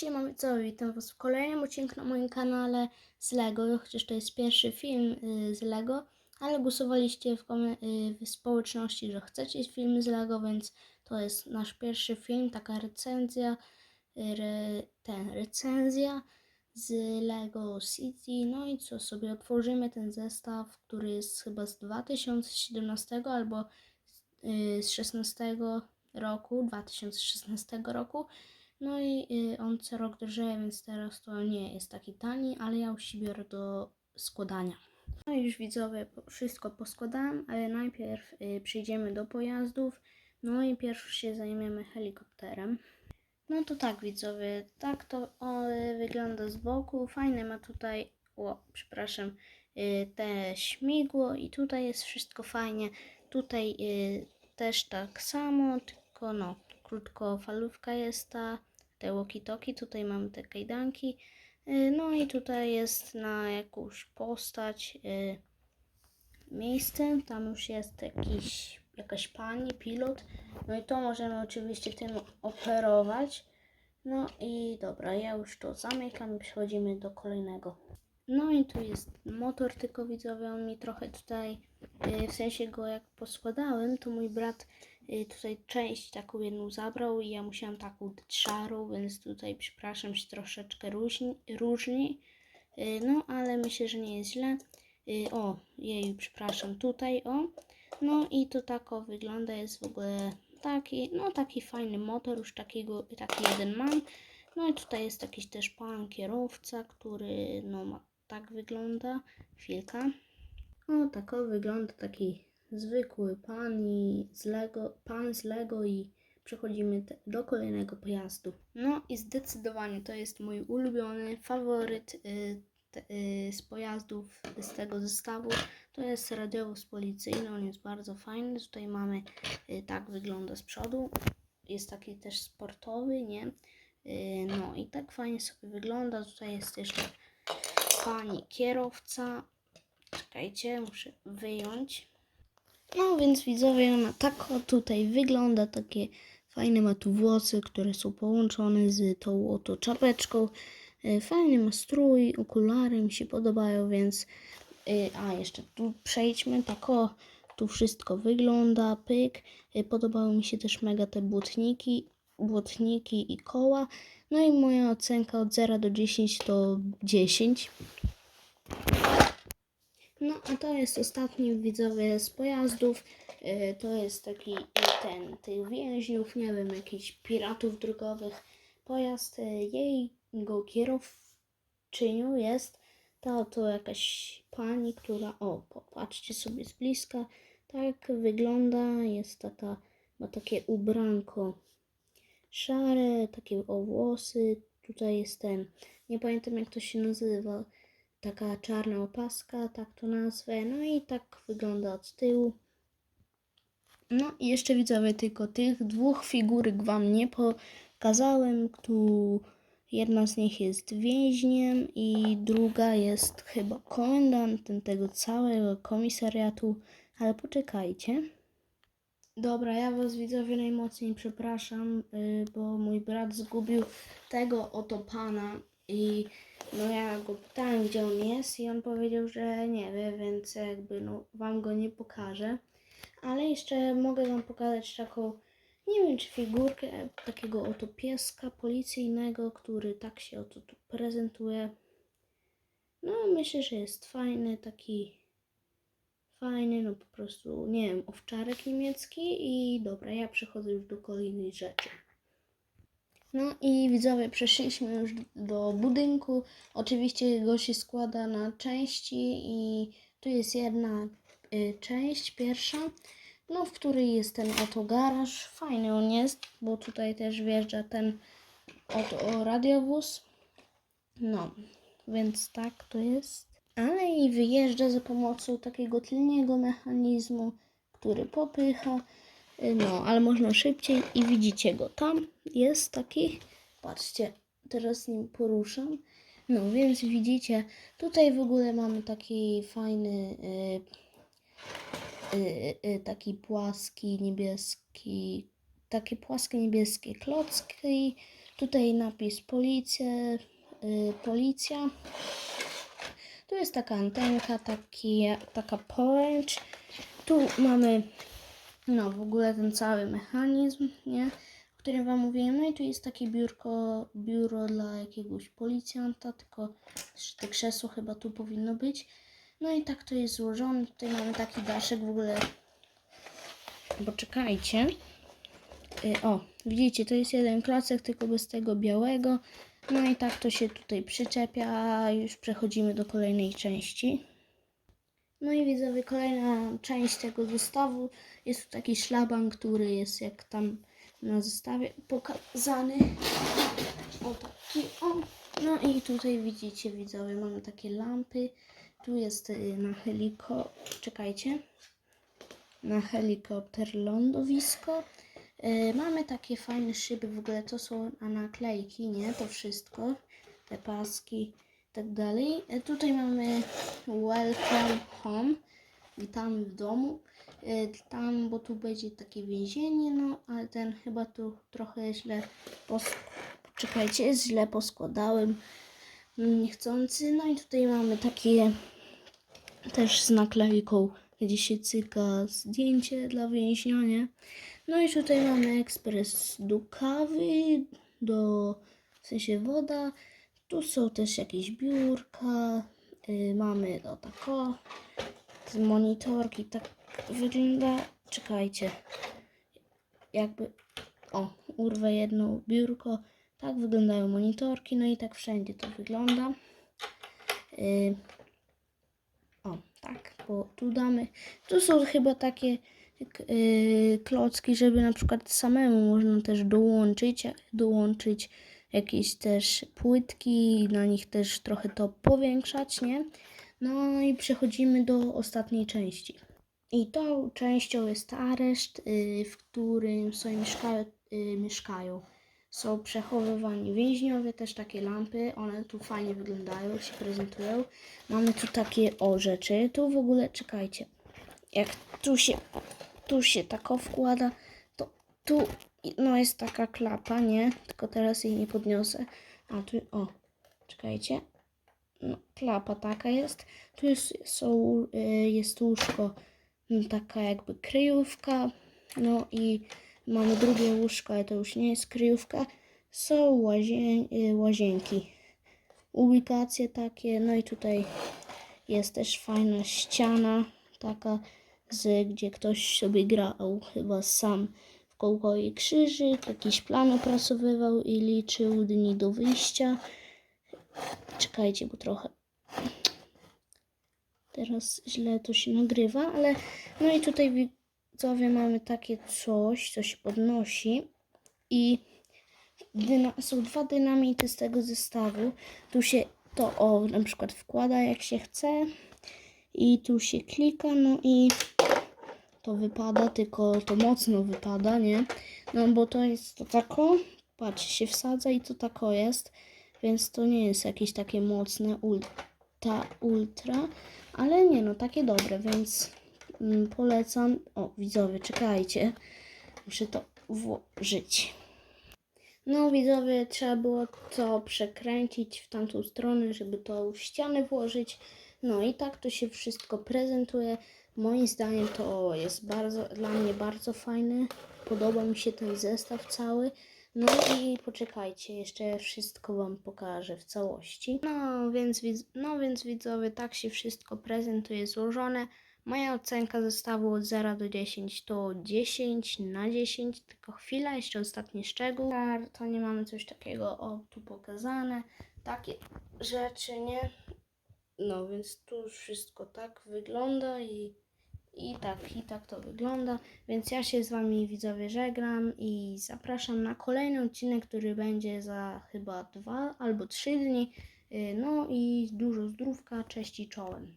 Siema widzowie, witam was w kolejnym odcinku na moim kanale z Lego, chociaż to jest pierwszy film y, z Lego, ale głosowaliście w, y, w społeczności, że chcecie film z Lego, więc to jest nasz pierwszy film, taka recenzja, re, ten, recenzja z Lego City, no i co sobie otworzymy ten zestaw, który jest chyba z 2017 albo y, z 16 roku, 2016 roku. No i y, on co rok drożeje, więc teraz to nie jest taki tani, ale ja już biorę do składania. No i już widzowie, wszystko poskładałem, ale najpierw y, przejdziemy do pojazdów. No i pierwszy się zajmiemy helikopterem. No to tak widzowie, tak to o, wygląda z boku. Fajne ma tutaj, o, przepraszam, y, te śmigło i tutaj jest wszystko fajnie. Tutaj też tak samo, tylko no, krótkofalówka jest ta, te walkie-talkie, tutaj mamy te kajdanki. Y, No i tutaj jest na jakąś postać y, miejsce, tam już jest jakiś, jakaś pani, pilot. No i to możemy oczywiście tym operować. No i dobra, ja już to zamykam i przechodzimy do kolejnego. No i tu jest motor, tylko widzowie, on mi trochę tutaj, y, w sensie go jak poskładałem, to mój brat tutaj część taką jedną zabrał i ja musiałam taką szarą, więc tutaj przepraszam się troszeczkę różni. różni. Y, No ale myślę, że nie jest źle. Y, O, jej, przepraszam, tutaj o. No i to tak o wygląda, jest w ogóle taki, no taki fajny motor, już takiego, taki jeden mam. No i tutaj jest jakiś też pan kierowca, który no ma, tak wygląda. Chwilka. O, tak o wygląda taki zwykły pan i z Lego, pan z Lego i przechodzimy do kolejnego pojazdu. No i zdecydowanie to jest mój ulubiony faworyt y, te, y, z pojazdów z tego zestawu. To jest radiowóz policyjny, on jest bardzo fajny. Tutaj mamy, y, tak wygląda z przodu. Jest taki też sportowy, nie? Y, No i tak fajnie sobie wygląda. Tutaj jest jeszcze pani kierowca. Czekajcie, muszę wyjąć. No więc widzowie, ona tak o tutaj wygląda, takie fajne ma tu włosy, które są połączone z tą oto czapeczką. E, Fajny ma strój, okulary mi się podobają, więc e, a jeszcze tu przejdźmy, tak o, tu wszystko wygląda, pyk. E, Podobały mi się też mega te błotniki, błotniki i koła. No i moja ocenka od 0 do 10 to 10. No, a to jest ostatni widzowie z pojazdów. E, To jest taki e, ten, tych więźniów, nie wiem, jakichś piratów drogowych. Pojazd, e, jej go kierowczynią jest ta oto jakaś pani, która, o, popatrzcie sobie z bliska, tak wygląda, jest taka, ma takie ubranko szare, takie o włosy, tutaj jest ten, nie pamiętam jak to się nazywa, taka czarna opaska, tak to nazwę. No i tak wygląda od tyłu. No i jeszcze widzowie, tylko tych dwóch figurek Wam nie pokazałem. Tu jedna z nich jest więźniem i druga jest chyba komendantem tego całego komisariatu. Ale poczekajcie. Dobra, ja Was widzowie najmocniej przepraszam, y, bo mój brat zgubił tego oto pana i no ja go pytałem, gdzie on jest i on powiedział, że nie wie, więc jakby no wam go nie pokażę. Ale jeszcze mogę wam pokazać taką, nie wiem czy figurkę takiego oto pieska policyjnego, który tak się oto tu prezentuje. No myślę, że jest fajny, taki fajny, no po prostu, nie wiem, owczarek niemiecki i dobra, ja przechodzę już do kolejnej rzeczy. No i widzowie, przeszliśmy już do budynku. Oczywiście go się składa na części i tu jest jedna y, część, pierwsza, no w której jest ten oto garaż. Fajny on jest, bo tutaj też wjeżdża ten oto radiowóz. No, więc tak to jest. Ale i wyjeżdża za pomocą takiego tylnego mechanizmu, który popycha. No, ale można szybciej i widzicie go. Tam jest taki, patrzcie, teraz nim poruszam. No, więc widzicie, tutaj w ogóle mamy taki fajny, y, y, y, taki płaski, niebieski, takie płaskie niebieskie klocki. Tutaj napis policja, y, policja. Tu jest taka antenka, taki, taka poręcz. Tu mamy no w ogóle ten cały mechanizm, nie? O którym wam mówiłem. No i tu jest takie biurko, biuro dla jakiegoś policjanta, tylko te krzesło chyba tu powinno być. No i tak to jest złożone. Tutaj mamy taki daszek w ogóle. Bo czekajcie. Y, O, widzicie, to jest jeden klocek, tylko bez tego białego. No i tak to się tutaj przyczepia, już przechodzimy do kolejnej części. No i widzowie, kolejna część tego zestawu. Jest tu taki szlaban, który jest jak tam na zestawie pokazany. O taki, o. No i tutaj widzicie widzowie, mamy takie lampy. Tu jest y, na heliko... Czekajcie. Na helikopter lądowisko. Y, mamy takie fajne szyby, w ogóle to są na naklejki, nie? To wszystko. Te paski tak dalej. Y, Tutaj mamy welcome home. Witamy w domu. Y, Tam, bo tu będzie takie więzienie, no ale ten chyba tu trochę źle. Czekajcie, źle poskładałem. Niechcący. No i tutaj mamy takie też z naklejką, gdzie się cyka zdjęcie dla więźnia, nie? No i tutaj mamy ekspres do kawy, do w sensie woda. Tu są też jakieś biurka. y, mamy do tako. z Monitorki tak wygląda. Czekajcie. Jakby. O, urwę jedno biurko. Tak wyglądają monitorki. No i tak wszędzie to wygląda. Y, o, tak, bo tu damy. Tu są chyba takie yy, klocki, żeby na przykład samemu można też dołączyć, dołączyć jakieś też płytki, na nich też trochę to powiększać, nie? No i przechodzimy do ostatniej części. I tą częścią jest areszt, yy, w którym sobie mieszkają, yy, mieszkają. Są przechowywani więźniowie, też takie lampy, one tu fajnie wyglądają, się prezentują. Mamy tu takie o rzeczy, tu w ogóle, czekajcie, jak tu się, tu się tako wkłada, to tu no jest taka klapa, nie? Tylko teraz jej nie podniosę. A tu, o, czekajcie. No, klapa taka jest. Tu jest, są, y, jest łóżko, no, taka jakby kryjówka. No i mamy drugie łóżko, ale to już nie jest kryjówka. Są łazień, y, łazienki. Ubikacje takie, no i tutaj jest też fajna ściana, taka, z, gdzie ktoś sobie grał chyba sam w kołko i krzyżyk, jakiś plan opracowywał i liczył dni do wyjścia. Czekajcie, bo trochę teraz źle to się nagrywa, ale no i tutaj widzowie mamy takie coś, co się podnosi i są dwa dynamity z tego zestawu. Tu się to o na przykład wkłada jak się chce i tu się klika, no i to wypada, tylko to mocno wypada, nie? No bo to jest to tako, patrz, się wsadza i to tako jest, więc to nie jest jakieś takie mocne ultra, ultra, ale nie no, takie dobre, więc mm, polecam. O, widzowie, czekajcie, muszę to włożyć. No widzowie, trzeba było to przekręcić w tamtą stronę, żeby to w ścianę włożyć. No i tak to się wszystko prezentuje. Moim zdaniem to jest bardzo, dla mnie bardzo fajne. Podoba mi się ten zestaw cały. No i poczekajcie, jeszcze wszystko Wam pokażę w całości. No więc, no więc widzowie, tak się wszystko prezentuje złożone. Moja ocenka zestawu od 0 do 10 to 10 na 10, tylko chwila, jeszcze ostatni szczegół. To nie mamy coś takiego, o tu pokazane, takie rzeczy, nie? No więc tu wszystko tak wygląda i, i tak, i tak to wygląda. Więc ja się z Wami widzowie żegnam i zapraszam na kolejny odcinek, który będzie za chyba dwa albo trzy dni. Yy, No i dużo zdrówka, cześć i czołem.